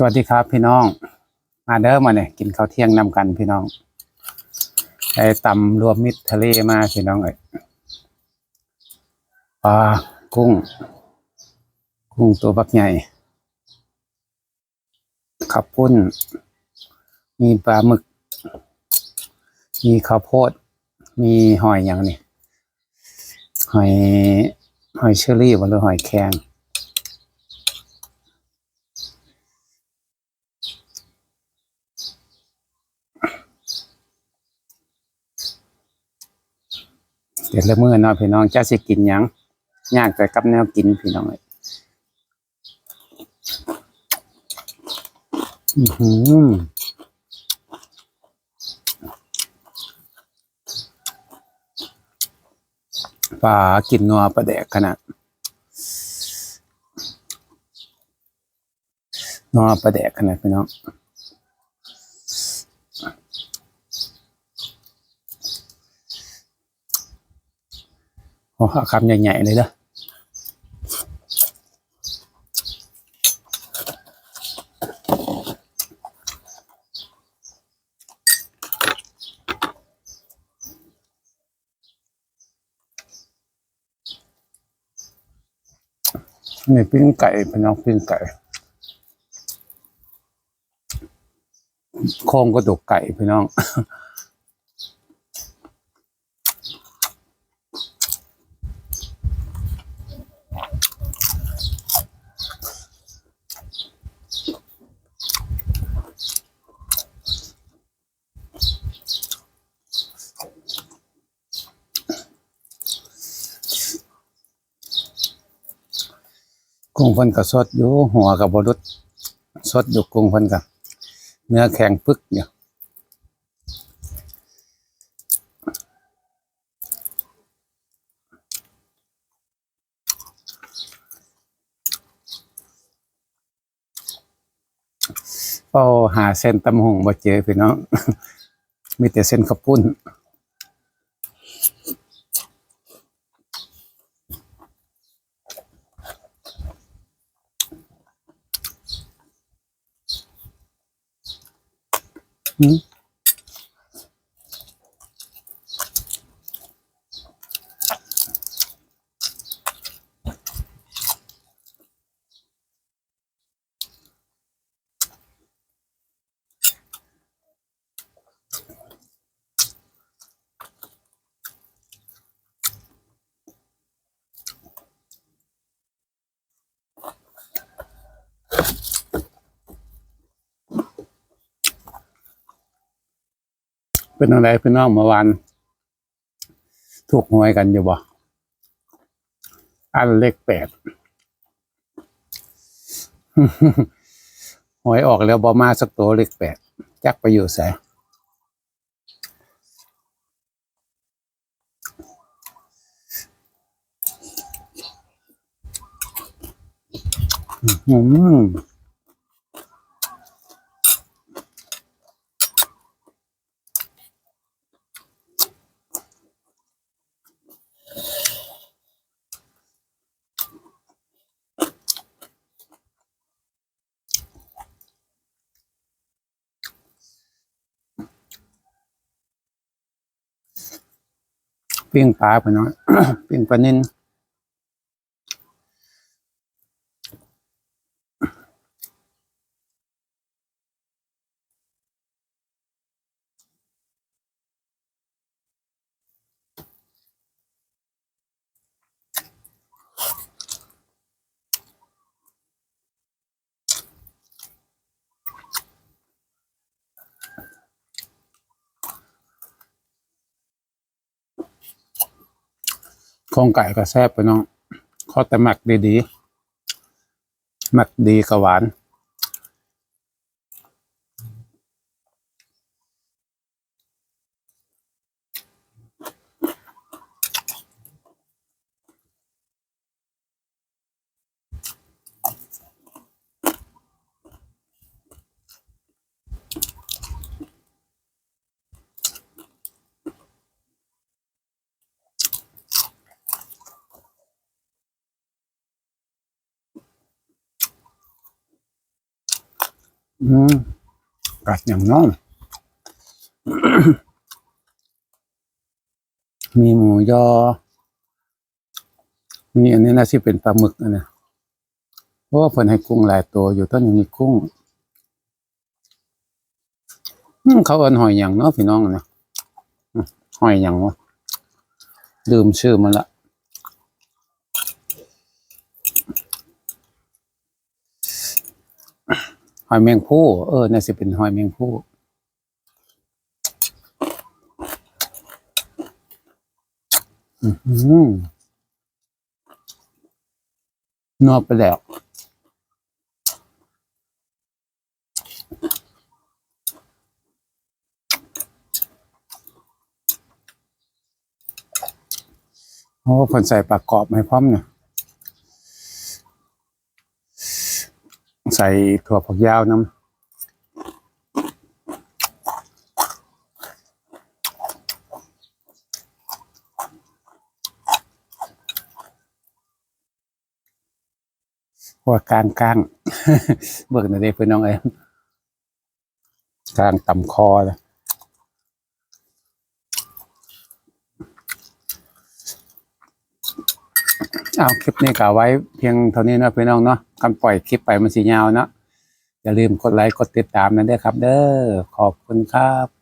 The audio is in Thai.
สวัสดีครับพี่น้อง มาเด้อมาเนี่ยกินข้าวเที่ยงนำกันพี่น้องไอ้ตำรวมมิตรทะเลมาพี่น้องเอ้ยปลากุ้ง กุ้งตัวบักใหญ่ขับปุ้น มีปลาหมึก มีข้าวโพด มีหอยอย่างนี้หอยหอยเชอรี่หรือหอยแครง เดี๋ยวละมื้อเนาะพี่น้องจะสิกินหยังยากแต่กับแนวกินพี่น้องเอ้ยอือหือปลากินนัวปลาแดกขนาดนัวปลาแดกขนาดพี่น้อง โอ้คำใหญ่ๆเลยเด้อนี่ปิ้งไก่พี่น้องปิ้งไก่โครงกระดูกไก่พี่น้อง กุ้งเพิ่นก็สดอยู่หัวกับบรุษสดอยู่กุ้งเพิ่นก็เนื้อแข็งปึกอยู่เป้าหาเส้นตำหงบ่เจอพี่น้อง มีแต่เส้นข้าวปุ้น อื เป็นอะไรพี่น้องเมื่อวานถูกหวยกันอยู่บ่อันเลขแปดหวยออกแล้วบอมาสักตัวเลขแปดจักไปอยู่แสอืม ปิ้งปลาไปเนาะ ปิ้งปลานิน ข้องไก่ก็แซ่บไปน้องขอแต่หมักดีๆหมักดีกับหวาน อืมกัดอย่างน้อง มีหมูยอ มีอันนี้น่าสิเป็นปลาหมึกนะนะเพราะว่าเพิ่นให้กุ้งหลายตัวอยู่ต้นนี้มีกุ้งเขาเอินหอยหยังเนาะพี่น้องนะหอยหยังวะลืมชื่อมันละ หอยแมงผู้เออน่าสิเป็นหอยแมงผู้อือหือนวดไปแล้วโอ้ผนใส่ปากกรอบให้พร้อมเนี่ย ใส่ถั่วผักยาวน้ำหัวกลางกลางเบิกหน่อยดิเพื่อนน้องเอ็มกลางต่ำคอเล เอาคลิปนี้ก็เอาไว้เพียงเท่านี้นะพี่น้องเนาะการปล่อยคลิปไปมันสียาวเนาะอย่าลืมกดไลค์กดติดตามนั่นด้วยครับ เด้อขอบคุณครับ